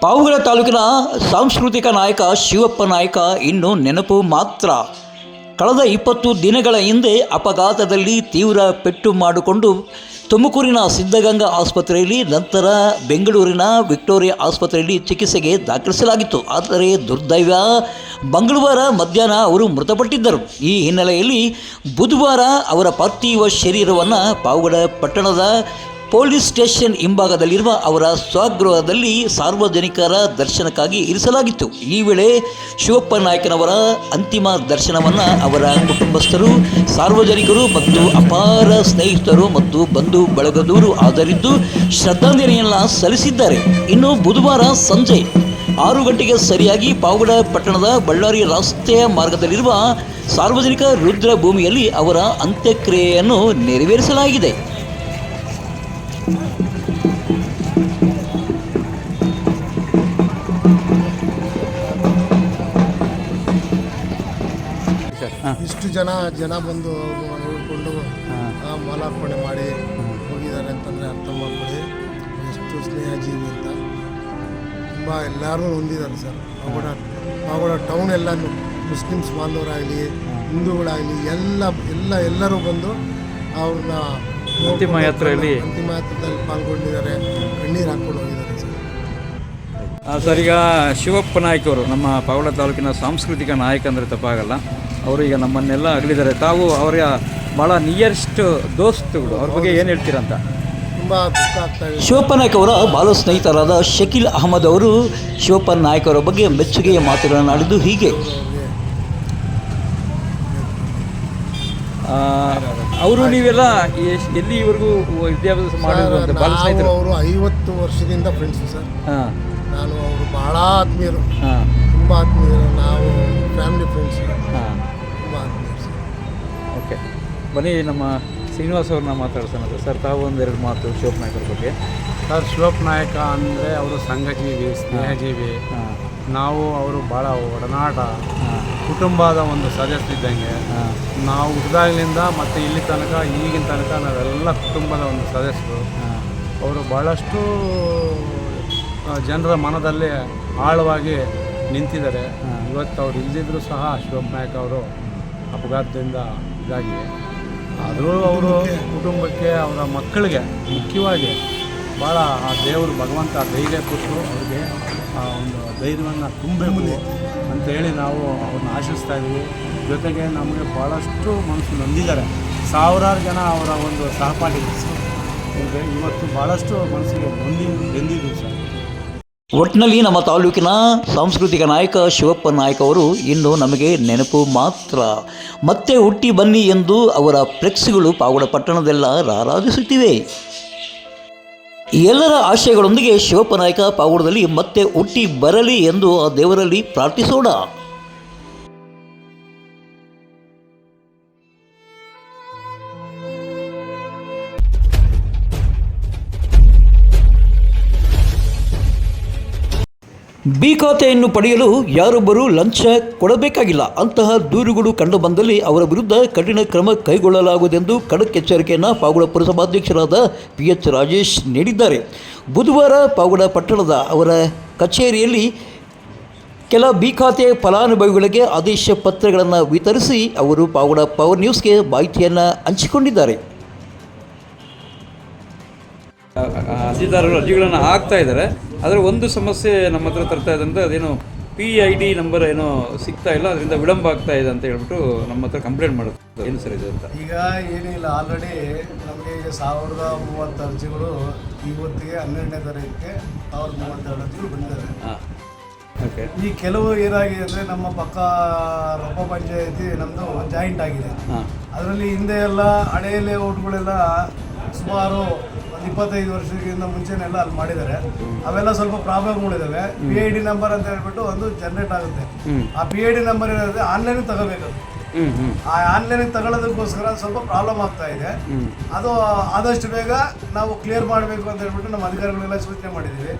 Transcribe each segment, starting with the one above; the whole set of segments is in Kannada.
ಪಾವುಗಡ ತಾಲೂಕಿನ ಸಾಂಸ್ಕೃತಿಕ ನಾಯಕ ಶಿವಪ್ಪ ನಾಯಕ ಇನ್ನು ನೆನಪು ಮಾತ್ರ. ಕಳೆದ ಇಪ್ಪತ್ತು ದಿನಗಳ ಹಿಂದೆ ಅಪಘಾತದಲ್ಲಿ ತೀವ್ರ ಪೆಟ್ಟು ಮಾಡಿಕೊಂಡು ತುಮಕೂರಿನ ಸಿದ್ಧಗಂಗಾ ಆಸ್ಪತ್ರೆಯಲ್ಲಿ ನಂತರ ಬೆಂಗಳೂರಿನ ವಿಕ್ಟೋರಿಯಾ ಆಸ್ಪತ್ರೆಯಲ್ಲಿ ಚಿಕಿತ್ಸೆಗೆ ದಾಖಲಿಸಲಾಗಿತ್ತು. ಆದರೆ ದುರ್ದೈವ ಮಂಗಳವಾರ ಮಧ್ಯಾಹ್ನ ಅವರು ಮೃತಪಟ್ಟಿದ್ದರು. ಈ ಹಿನ್ನೆಲೆಯಲ್ಲಿ ಬುಧವಾರ ಅವರ ಪಾರ್ಥಿವ ಶರೀರವನ್ನು ಪಾವಗಡ ಪಟ್ಟಣದ ಪೊಲೀಸ್ ಸ್ಟೇಷನ್ ಹಿಂಭಾಗದಲ್ಲಿರುವ ಅವರ ಸ್ವಗೃಹದಲ್ಲಿ ಸಾರ್ವಜನಿಕರ ದರ್ಶನಕ್ಕಾಗಿ ಇರಿಸಲಾಗಿತ್ತು. ಈ ವೇಳೆ ಶಿವಪ್ಪ ನಾಯಕನವರ ಅಂತಿಮ ದರ್ಶನವನ್ನು ಅವರ ಕುಟುಂಬಸ್ಥರು, ಸಾರ್ವಜನಿಕರು ಮತ್ತು ಅಪಾರ ಸ್ನೇಹಿತರು ಮತ್ತು ಬಂಧು ಬಳಗದವರು ಆಧರಿದ್ದು ಶ್ರದ್ಧಾಂಜಲಿಯನ್ನು ಸಲ್ಲಿಸಿದ್ದಾರೆ. ಇನ್ನು ಬುಧವಾರ ಸಂಜೆ ಆರು ಗಂಟೆಗೆ ಸರಿಯಾಗಿ ಪಾವಗಡ ಪಟ್ಟಣದ ಬಳ್ಳಾರಿ ರಸ್ತೆಯ ಮಾರ್ಗದಲ್ಲಿರುವ ಸಾರ್ವಜನಿಕ ರುದ್ರಭೂಮಿಯಲ್ಲಿ ಅವರ ಅಂತ್ಯಕ್ರಿಯೆಯನ್ನು ನೆರವೇರಿಸಲಾಗಿದೆ. ಇಷ್ಟು ಜನ ಜನ ಬಂದು ನೋಡಿಕೊಂಡು ಮಾಲಾರ್ಪಣೆ ಮಾಡಿ ಹೋಗಿದ್ದಾರೆ ಅಂತಂದರೆ ಅರ್ಥ ಮಾಡ್ಕೊಳ್ಳಿ. ಎಷ್ಟು ಸ್ನೇಹ ಜೀವಿ ಅಂತ. ತುಂಬ ಎಲ್ಲರೂ ಹೊಂದಿದ್ದಾರೆ ಸರ್. ಪಾಗೋಡ ಪಾಗೋಡ ಟೌನ್ ಎಲ್ಲ ಮುಸ್ಲಿಮ್ಸ್ ಬಾಂಧವರಾಗಲಿ ಹಿಂದೂಗಳಾಗಲಿ ಎಲ್ಲ ಎಲ್ಲ ಎಲ್ಲರೂ ಬಂದು ಅವ್ರನ್ನ ಅಂತಿಮ ಯಾತ್ರೆಯಲ್ಲಿ? ಅಂತಿಮ ಯಾತ್ರೆಯಲ್ಲಿ ಪಾಲ್ಗೊಂಡಿದ್ದಾರೆ. ಕಣ್ಣೀರು ಹಾಕ್ಕೊಂಡು ಹೋಗಿದ್ದಾರೆ ಸರ್. ಈಗ ಶಿವಪ್ಪ ನಾಯ್ಕ ಅವರು ನಮ್ಮ ಪಾವಳ ತಾಲೂಕಿನ ಸಾಂಸ್ಕೃತಿಕ ನಾಯಕ ಅಂದರೆ ತಪ್ಪಾಗಲ್ಲ. ಅವರು ಈಗ ನಮ್ಮನ್ನೆಲ್ಲ ಅಗಲಿದ್ದಾರೆ. ತಾವು ಅವರ ಭಾಳ ನಿಯರೆಸ್ಟ್ ದೋಸ್ತುಗಳು. ಅವ್ರ ಬಗ್ಗೆ ಏನು ಹೇಳ್ತೀರಾ ಅಂತ? ತುಂಬ ದುಃಖ ಆಗ್ತಾ ಇದೆ. ಶಿವಪ್ಪ ನಾಯ್ಕ ಅವರ ಬಾಲ ಸ್ನೇಹಿತರಾದ ಶಕೀಲ್ ಅಹಮದ್ ಅವರು ಶಿವಪ್ಪ ನಾಯ್ಕ ಅವರ ಬಗ್ಗೆ ಮೆಚ್ಚುಗೆಯ ಮಾತುಗಳನ್ನು ಆಡಿದ್ದು ಹೀಗೆ. ಅವರು ನೀವೆಲ್ಲ ಎಲ್ಲಿ ಎಲ್ಲಿವರೆಗೂ ವಿದ್ಯಾಭ್ಯಾಸ ಮಾಡಿದ್ರು ಅಂತ ಬಾಲ ಸ್ನೇಹಿತರು? ಅವರು ಐವತ್ತು ವರ್ಷದಿಂದ ಫ್ರೆಂಡ್ಸು ಸರ್. ಹಾಂ. ನಾನು ಅವರು ಬಹಳ ಆತ್ಮೀಯರು. ಹಾಂ. ತುಂಬ ಆತ್ಮೀಯರು. ನಾವು ಫ್ಯಾಮಿಲಿ ಫ್ರೆಂಡ್ಸ್ ಹಾಂ. ತುಂಬ ಆತ್ಮೀಯರು ಸರ್. ಓಕೆ. ಬನ್ನಿ ನಮ್ಮ ಶ್ರೀನಿವಾಸ್ ಅವ್ರನ್ನ ಮಾತಾಡ್ಸೋಣ ಸರ್. ತಾವು ಒಂದೆರಡು ಮಾತು ಶಿವಪ್ಪ ನಾಯಕರ ಬಗ್ಗೆ. ಸರ್ ಶಿವಪ್ ನಾಯಕ ಅಂದರೆ ಅವರು ಸಂಘಜೀವಿ ಸ್ನೇಹಜೀವಿ. ಹಾಂ. ನಾವು ಅವರು ಭಾಳ ಒಡನಾಟ ಕುಟುಂಬದ ಒಂದು ಸದಸ್ಯ ಇದ್ದಂಗೆ ನಾವು ಹುಟ್ಟಿದಾಗಲಿಂದ ಮತ್ತು ಇಲ್ಲಿ ತನಕ ಈಗಿನ ತನಕ ನಾವೆಲ್ಲ ಕುಟುಂಬದ ಒಂದು ಸದಸ್ಯರು. ಅವರು ಭಾಳಷ್ಟು ಜನರ ಮನದಲ್ಲಿ ಆಳವಾಗಿ ನಿಂತಿದ್ದಾರೆ. ಇವತ್ತು ಅವ್ರು ಇಲ್ಲದಿದ್ದರೂ ಸಹ ಶಿವಪ್ಪ ನಾಯಕ್ ಅವರು ಅಪಘಾತದಿಂದ ಇದಾಗಿದೆ. ಆದರೂ ಅವರು ಕುಟುಂಬಕ್ಕೆ ಅವರ ಮಕ್ಕಳಿಗೆ ಮುಖ್ಯವಾಗಿ ಭಾಳ ಆ ದೇವರು ಭಗವಂತ ಧೈರ್ಯ ಕೊಟ್ಟು ಅವ್ರಿಗೆ ಆ ಒಂದು ಧೈರ್ಯವನ್ನು ತುಂಬಬೇಕು ಅಂತೇಳಿ ನಾವು ಅವ್ರನ್ನ ಆಶಿಸ್ತಾ ಇದ್ದೀವಿ. ಜೊತೆಗೆ ನಮಗೆ ಭಾಳಷ್ಟು ಮನಸ್ಸು ನೊಂದಿದ್ದಾರೆ. ಸಾವಿರಾರು ಜನ ಅವರ ಒಂದು ಸಹಪಾಠಿಗಳು ಅಂದರೆ ಇವತ್ತು ಭಾಳಷ್ಟು ಮನಸ್ಸಿಗೆ ನೊಂದಿ ಬೆಂದಿದ್ದೀವಿ ಸರ್. ಒಟ್ಟಿನಲ್ಲಿ ನಮ್ಮ ತಾಲೂಕಿನ ಸಾಂಸ್ಕೃತಿಕ ನಾಯಕ ಶಿವಪ್ಪ ನಾಯಕ ಅವರು ಇನ್ನು ನಮಗೆ ನೆನಪು ಮಾತ್ರ. ಮತ್ತೆ ಹುಟ್ಟಿ ಬನ್ನಿ ಎಂದು ಅವರ ಫ್ಲೆಕ್ಸ್ಗಳು ಪಾವಡ ಪಟ್ಟಣದೆಲ್ಲ ರಾರಾಜಿಸುತ್ತಿವೆ. ಎಲ್ಲರ ಆಶಯಗಳೊಂದಿಗೆ ಶಿವಪ್ಪ ನಾಯಕ ಪಾವೂರದಲ್ಲಿ ಮತ್ತೆ ಹುಟ್ಟಿ ಬರಲಿ ಎಂದು ಆ ದೇವರಲ್ಲಿ ಪ್ರಾರ್ಥಿಸೋಣ. ಬಿ ಖಾತೆಯನ್ನು ಪಡೆಯಲು ಯಾರೊಬ್ಬರು ಲಂಚ ಕೊಡಬೇಕಾಗಿಲ್ಲ. ಅಂತಹ ದೂರುಗಳು ಕಂಡು ಬಂದಲ್ಲಿ ಅವರ ವಿರುದ್ಧ ಕಠಿಣ ಕ್ರಮ ಕೈಗೊಳ್ಳಲಾಗುವುದೆಂದು ಖಡಕ್ ಎಚ್ಚರಿಕೆಯನ್ನು ಪಾವಗಡ ಪುರಸಭಾಧ್ಯಕ್ಷರಾದ ಪಿ ಎಚ್ ರಾಜೇಶ್ ನೀಡಿದ್ದಾರೆ. ಬುಧವಾರ ಪಾವಗಡ ಪಟ್ಟಣದ ಅವರ ಕಚೇರಿಯಲ್ಲಿ ಕೆಲ ಬಿ ಖಾತೆ ಫಲಾನುಭವಿಗಳಿಗೆ ಆದೇಶ ಪತ್ರಗಳನ್ನು ವಿತರಿಸಿ ಅವರು ಪಾವಗಡ ಪವರ್ ನ್ಯೂಸ್ಗೆ ಮಾಹಿತಿಯನ್ನು ಹಂಚಿಕೊಂಡಿದ್ದಾರೆ. ಅರ್ಜಿದಾರರು ಅರ್ಜಿಗಳನ್ನು ಹಾಕ್ತಾ ಇದ್ದಾರೆ. ಆದರೆ ಒಂದು ಸಮಸ್ಯೆ ನಮ್ಮ ಹತ್ರ ತರ್ತಾ ಇದೆ ಅಂದರೆ ಅದೇನು ಪಿ ಐ ಡಿ ನಂಬರ್ ಏನೋ ಸಿಗ್ತಾ ಇಲ್ಲ ಅದರಿಂದ ವಿಳಂಬ ಆಗ್ತಾ ಇದೆ ಅಂತ ಹೇಳ್ಬಿಟ್ಟು ನಮ್ಮ ಹತ್ರ ಕಂಪ್ಲೇಂಟ್ ಮಾಡುತ್ತೆ. ಏನು ಸರ್ ಇದು ಅಂತ? ಈಗ ಏನಿಲ್ಲ ಆಲ್ರೆಡಿ ನಮಗೆ ಈಗ ಸಾವಿರದ ಮೂವತ್ತು ಅರ್ಜಿಗಳು ಇವತ್ತಿಗೆ ಹನ್ನೆರಡನೇ ತಾರೀಕಿಗೆ ಸಾವಿರದ ಮೂವತ್ತೆರಡು ಅರ್ಜಿಗಳು ಬಂದಿದ್ದಾರೆ ಓಕೆ ಈ ಕೆಲವು ಏನಾಗಿದೆ ಅಂದರೆ ನಮ್ಮ ಪಕ್ಕ ರೊಪ್ಪ ಪಂಚಾಯತಿ ನಮ್ಮದು ಜಾಯಿಂಟ್ ಆಗಿದೆ. ಅದರಲ್ಲಿ ಹಿಂದೆ ಎಲ್ಲ ಹಳೆಯ ಲೇಔಟ್ಗಳೆಲ್ಲ ಸುಮಾರು ಇಪ್ಪತ್ತೈದು ವರ್ಷಕ್ಕಿಂತ ಮುಂಚೆನೆಲ್ಲ ಅಲ್ಲಿ ಮಾಡಿದ್ದಾರೆ. ಅವೆಲ್ಲ ಸ್ವಲ್ಪ ಪ್ರಾಬ್ಲಮ್ಗಳಿದ್ದಾವೆ ಪಿ ಐ ಡಿ ನಂಬರ್ ಅಂತ ಹೇಳ್ಬಿಟ್ಟು ಒಂದು ಜನರೇಟ್ ಆಗುತ್ತೆ. ಆ ಪಿ ಐ ಡಿ ನಂಬರ್ ಏನಾದ್ರೆ ಆನ್ಲೈನ್ ತಗೋಬೇಕು. ಆ ಆನ್ಲೈನ್ ತಗೊಳ್ಳೋದಕ್ಕೋಸ್ಕರ ಸ್ವಲ್ಪ ಪ್ರಾಬ್ಲಮ್ ಆಗ್ತಾ ಇದೆ. ಅದು ಆದಷ್ಟು ಬೇಗ ನಾವು ಕ್ಲಿಯರ್ ಮಾಡಬೇಕು ಅಂತ ಹೇಳ್ಬಿಟ್ಟು ನಮ್ಮ ಅಧಿಕಾರಿಗಳೆಲ್ಲ ಸೂಚನೆ ಮಾಡಿದ್ದೀವಿ.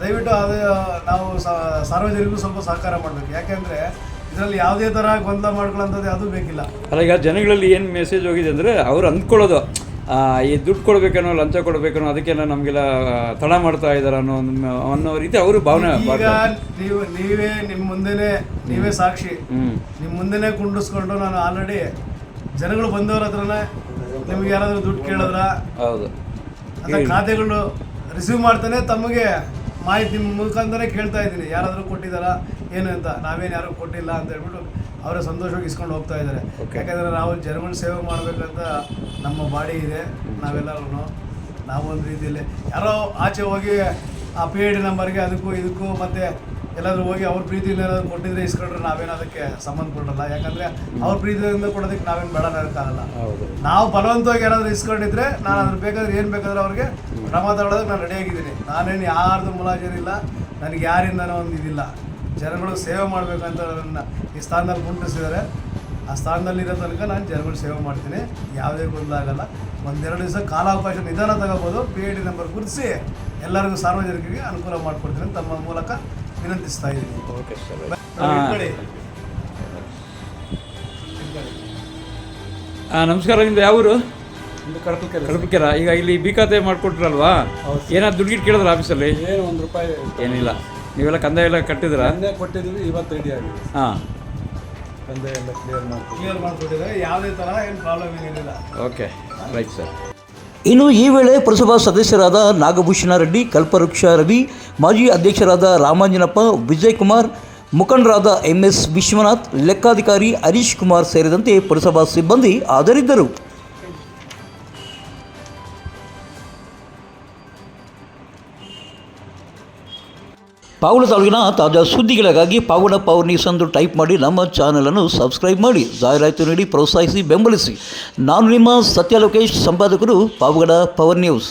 ದಯವಿಟ್ಟು ಅದು ನಾವು ಸಾರ್ವಜನಿಕರು ಸ್ವಲ್ಪ ಸಹಕಾರ ಮಾಡಬೇಕು. ಯಾಕೆಂದ್ರೆ ಇದರಲ್ಲಿ ಯಾವುದೇ ಥರ ಗೊಂದಲ ಮಾಡ್ಕೊಳ್ಳೋಂಥದ್ದು ಅದು ಬೇಕಿಲ್ಲ. ಅಲ್ಲ ಈಗ ಜನಗಳಲ್ಲಿ ಏನು ಮೆಸೇಜ್ ಹೋಗಿದೆ ಅಂದರೆ ಅವ್ರು ಅಂದ್ಕೊಳ್ಳೋದು ಈ ದುಡ್ಡು ಕೊಡ್ಬೇಕೇನೋ ಲಂಚ ಕೊಡ್ಬೇಕೇನೋ ಅದಕ್ಕೆಲ್ಲ ನಮಗೆಲ್ಲ ತಡ ಮಾಡ್ತಾ ಇದ್ದಾರೆ ಅನ್ನೋ ಅನ್ನೋ ರೀತಿ ಅವರು ಭಾವನೆ ನೀವು ನೀವೇ ನಿಮ್ಮ ಮುಂದೆನೆ ನೀವೇ ಸಾಕ್ಷಿ. ನಿಮ್ಮ ಮುಂದೆನೆ ಕುಂಡಿಸ್ಕೊಂಡು ನಾನು ಆಲ್ರೆಡಿ ಜನಗಳು ಬಂದವ್ರ ಹತ್ರನೇ ನಿಮ್ಗೆ ಯಾರಾದ್ರೂ ದುಡ್ಡು ಕೇಳಿದ್ರ? ಹೌದು. ಖಾತೆಗಳು ರಿಸೀವ್ ಮಾಡ್ತಾನೆ ತಮಗೆ ಮಾಹಿತಿ ಮುಖಾಂತರ ಕೇಳ್ತಾ ಇದ್ದೀನಿ. ಯಾರಾದರೂ ಕೊಟ್ಟಿದ್ದಾರಾ? ಏನು ಅಂತ. ನಾವೇನು ಯಾರು ಕೊಟ್ಟಿಲ್ಲ ಅಂತ ಹೇಳ್ಬಿಟ್ಟು ಅವರೇ ಸಂತೋಷವಾಗಿ ಇಸ್ಕೊಂಡು ಹೋಗ್ತಾ ಇದ್ದಾರೆ. ಯಾಕಂದರೆ ನಾವು ಜರ್ಮನ್ ಸೇವೆ ಮಾಡಬೇಕಂತ ನಮ್ಮ ಬಾಡಿ ಇದೆ ನಾವೆಲ್ಲರೂ ನಾವು ಒಂದು ರೀತಿಯಲ್ಲಿ ಯಾರೋ ಆಚೆ ಹೋಗಿ ಆ ಪಿ ಐ ಡಿ ನಂಬರ್ಗೆ ಅದಕ್ಕೂ ಇದಕ್ಕೂ ಮತ್ತೆ ಎಲ್ಲಾದರೂ ಹೋಗಿ ಅವ್ರ ಪ್ರೀತಿಯಿಂದ ಏನಾದರೂ ಕೊಟ್ಟಿದ್ರೆ ಇಸ್ಕೊಂಡ್ರೆ ನಾವೇನು ಅದಕ್ಕೆ ಸಂಬಂಧಪಡಲ್ಲ ಯಾಕಂದರೆ ಅವ್ರ ಪ್ರೀತಿಯಿಂದ ಕೊಡೋದಕ್ಕೆ ನಾವೇನು ಬೇಡ ಅನ್ನೋಕ್ಕಾಗಲ್ಲ ನಾವು ಬಲವಂತವಾಗಿ ಏನಾದರೂ ಇಸ್ಕೊಂಡಿದ್ರೆ ನಾನು ಅದ್ರ ಬೇಕಾದ್ರೆ ಏನು ಬೇಕಾದ್ರೆ ಅವ್ರಿಗೆ ಕ್ರಮ ತಗೊಳ್ಳೋದಕ್ಕೆ ನಾನು ರೆಡಿಯಾಗಿದ್ದೀನಿ ನಾನೇನು ಯಾರ್ದು ಮುಲಾಜಿರಿಲ್ಲ ನನಗೆ ಯಾರಿಂದನೂ ಒಂದು ಇದಿಲ್ಲ. ಜನಗಳು ಸೇವೆ ಮಾಡಬೇಕಂತ ನನ್ನ ಈ ಸ್ಥಾನದಲ್ಲಿ ಕುಂಟಿಸಿದ್ದಾರೆ ಆ ಸ್ಥಾನದಲ್ಲಿರೋ ತನಕ ನಾನು ಜನಗಳು ಸೇವೆ ಮಾಡ್ತೀನಿ. ಯಾವುದೇ ಗೊಂದಲ ಆಗಲ್ಲ. ಒಂದೆರಡು ದಿವಸ ಕಾಲಾವಕಾಶ ನಿಧಾನ ತಗೋಬೋದು. ಪಿ ಐ ಡಿ ನಂಬರ್ ಗುರುತಿಸಿ ಎಲ್ಲರಿಗೂ ಸಾರ್ವಜನಿಕರಿಗೆ ಅನುಕೂಲ ಮಾಡಿಕೊಡ್ತೀನಿ ಅಂತ ತಮ್ಮ ಮೂಲಕ ವಿನಂತಿಸ್ತಾ ಇದ್ದೀನಿ. ಓಕೆ. ನಮಸ್ಕಾರ ನಿಮ್ದು ಯಾವೂರು ಒಂದು ಕಡಪು ಕೆಲಸ ಈಗ ಇಲ್ಲಿ ಬಿ ಖಾತೆ ಮಾಡಿಕೊಟ್ರಲ್ವಾ? ಏನಾದ್ರು ದುಡ್ಡು ಕೇಳಿದ್ರೆ ಕೇಳಿದ್ರ ಆಫೀಸಲ್ಲಿ? ಏನು ಒಂದು ರೂಪಾಯಿ ಏನಿಲ್ಲ. ನೀವೆಲ್ಲ ಕಂದಾಯ ಎಲ್ಲ ಕಟ್ಟಿದ್ರಾ ಮೊನ್ನೆ ಕೊಟ್ಟಿದ್ದೀವಿ ಇವತ್ತು ರೆಡಿ ಆಗಿದೆ. ಹಾಂ. ತಂದೆ ಎಲ್ಲ ಕ್ಲಿಯರ್ ಮಾಡ್ತೀವಿ ಕ್ಲಿಯರ್ ಮಾಡಿಕೊಟ್ಟಿದ್ದಾರೆ. ಯಾವುದೇ ಥರ ಏನು ಪ್ರಾಬ್ಲಮ್ ಏನಿಲ್ಲ. Okay right sir. ಇನ್ನು ಈ ವೇಳೆ ಪುರಸಭಾ ಸದಸ್ಯರಾದ ನಾಗಭೂಷಣ ರೆಡ್ಡಿ ಕಲ್ಪವೃಕ್ಷ ರವಿ ಮಾಜಿ ಅಧ್ಯಕ್ಷರಾದ ರಾಮಾಂಜನಪ್ಪ ವಿಜಯ್ ಕುಮಾರ್ ಮುಖಂಡರಾದ ಎಂಎಸ್ ವಿಶ್ವನಾಥ್ ಲೆಕ್ಕಾಧಿಕಾರಿ ಹರೀಶ್ ಕುಮಾರ್ ಸೇರಿದಂತೆ ಪುರಸಭಾ ಸಿಬ್ಬಂದಿ ಹಾಜರಿದ್ದರು. ಪಾವನ ತಾಲೂಕಿನ ತಾಜಾ ಸುದ್ದಿಗಳಿಗಾಗಿ ಪವರ್ ನ್ಯೂಸ್ ಎಂದು ಟೈಪ್ ಮಾಡಿ ನಮ್ಮ ಚಾನಲನ್ನು ಸಬ್ಸ್ಕ್ರೈಬ್ ಮಾಡಿ. ಜಾಹೀರಾತು ನೀಡಿ ಪ್ರೋತ್ಸಾಹಿಸಿ ಬೆಂಬಲಿಸಿ. ನಾನು ನಿಮ್ಮ ಸತ್ಯ ಲೋಕೇಶ್ ಸಂಪಾದಕರು ಪಾವುಗಡ ಪವರ್ ನ್ಯೂಸ್.